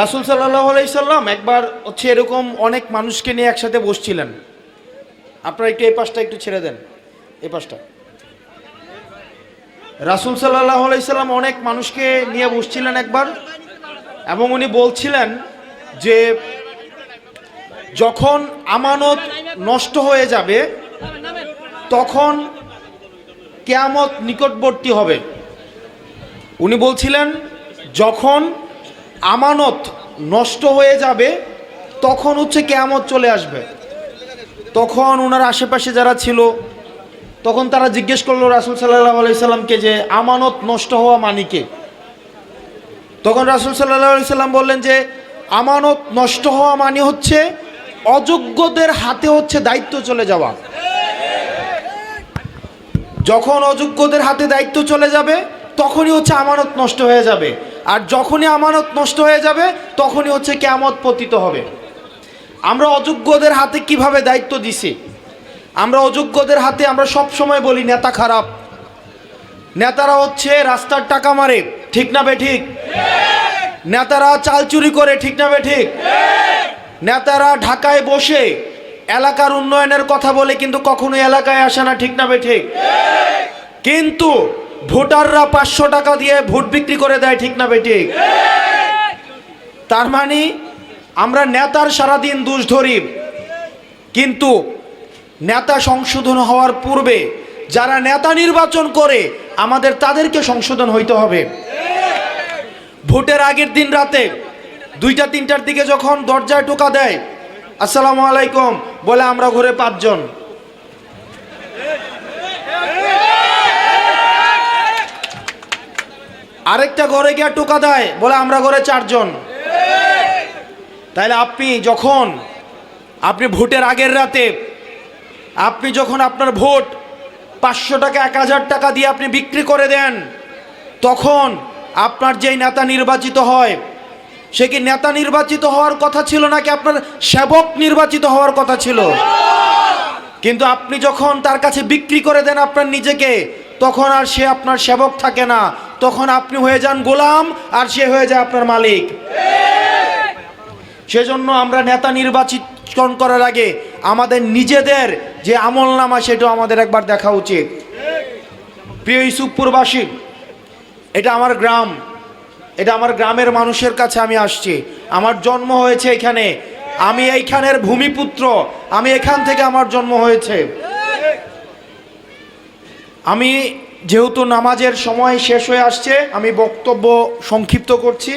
রাসুল সাল্লাহ আলাইসাল্লাম একবার হচ্ছে এরকম অনেক মানুষকে নিয়ে একসাথে বসছিলেন। আপনারা একটু এই পাশটা একটু ছেড়ে দেন। এই পাশটা। রাসুল সাল্লাহ আলাইসাল্লাম অনেক মানুষকে নিয়ে বসছিলেন একবার এবং উনি বলছিলেন যে, যখন আমানত নষ্ট হয়ে যাবে, তখন কেয়ামত নিকটবর্তী হবে। উনি বলছিলেন, যখন আমানত নষ্ট হয়ে যাবে, তখন হচ্ছে কেয়ামত চলে আসবে। তখন ওনার আশেপাশে যারা ছিল, তখন তারা জিজ্ঞেস করল রাসুল সাল্লাহ আলাইসাল্লামকে যে, আমানত নষ্ট হওয়া মানিকে তখন রাসুল সাল্লাহ সাল্লাম বললেন যে, আমানত নষ্ট হওয়া মানে হচ্ছে অযোগ্যদের হাতে হচ্ছে দায়িত্ব চলে যাওয়া। যখন অযোগ্যদের হাতে দায়িত্ব চলে যাবে, তখনই হচ্ছে আমানত নষ্ট হয়ে যাবে। আর যখনই আমানত নষ্ট হয়ে যাবে, তখনই হচ্ছে কেয়ামত পতিত হবে। আমরা অযোগ্যদের হাতে কীভাবে দায়িত্ব দিছি? আমরা অযোগ্যদের হাতে আমরা সব সময় বলি, নেতা খারাপ। নেতারা হচ্ছে রাস্তার টাকা মারে, ঠিক না বে ঠিক? নেতারা চাল চুরি করে, ঠিক না বে ঠিক? নেতারা ঢাকায় বসে এলাকার উন্নয়নের কথা বলে, কিন্তু কখনো এলাকায় আসে না, ঠিক না বে ঠিক? কিন্তু ভোটাররা পাঁচশো টাকা দিয়ে ভোট বিক্রি করে দেয়, ঠিক না বে ঠিক? তার মানে আমরা নেতার সারাদিন দোষ ধরি কিন্তু নেতা সংশোধন হওয়ার পূর্বে যারা নেতা নির্বাচন করে, আমাদের তাদেরকে সংশোধন হইতে হবে। ভোটের আগের দিন রাতে দুইটা, তিনটার দিকে যখন দরজায় টোকা দেয়, আসসালামু আলাইকুম, বলে, আমরা ঘরে পাঁচজন। আরেকটা ঘরে গিয়ে টোকা দেয়, বলে আমরা ঘরে চারজন। তাহলে আপনি যখন, আপনি ভোটের আগের রাতে, আপনি যখন আপনার ভোট পাঁচশো টাকা, এক হাজার টাকা দিয়ে আপনি বিক্রি করে দেন, তখন আপনার যেই নেতা নির্বাচিত হয়, সে কি নেতা নির্বাচিত হওয়ার কথা ছিল নাকি আপনার সেবক নির্বাচিত হওয়ার কথা ছিল? কিন্তু আপনি যখন তার কাছে বিক্রি করে দেন আপনার নিজেকে, তখন আর সে আপনার সেবক থাকে না তখন আপনি হয়ে যান গোলাম, আর সে হয়ে যায় আপনার মালিক। সেজন্য আমরা নেতা নির্বাচিত করার আগে আমাদের নিজেদের যে আমল নামা, সেটাও আমাদের একবার দেখা উচিত। প্রিয় ইসুফপুরবাসী এটা আমার গ্রাম। এটা আমার গ্রামের মানুষের কাছে আমি আসছি। আমার জন্ম হয়েছে এখানে। আমি এইখানের ভূমিপুত্র। আমি এখান থেকে আমার জন্ম হয়েছে। আমি যেহেতু নামাজের সময় শেষ হয়ে আসছে আমি বক্তব্য সংক্ষিপ্ত করছি।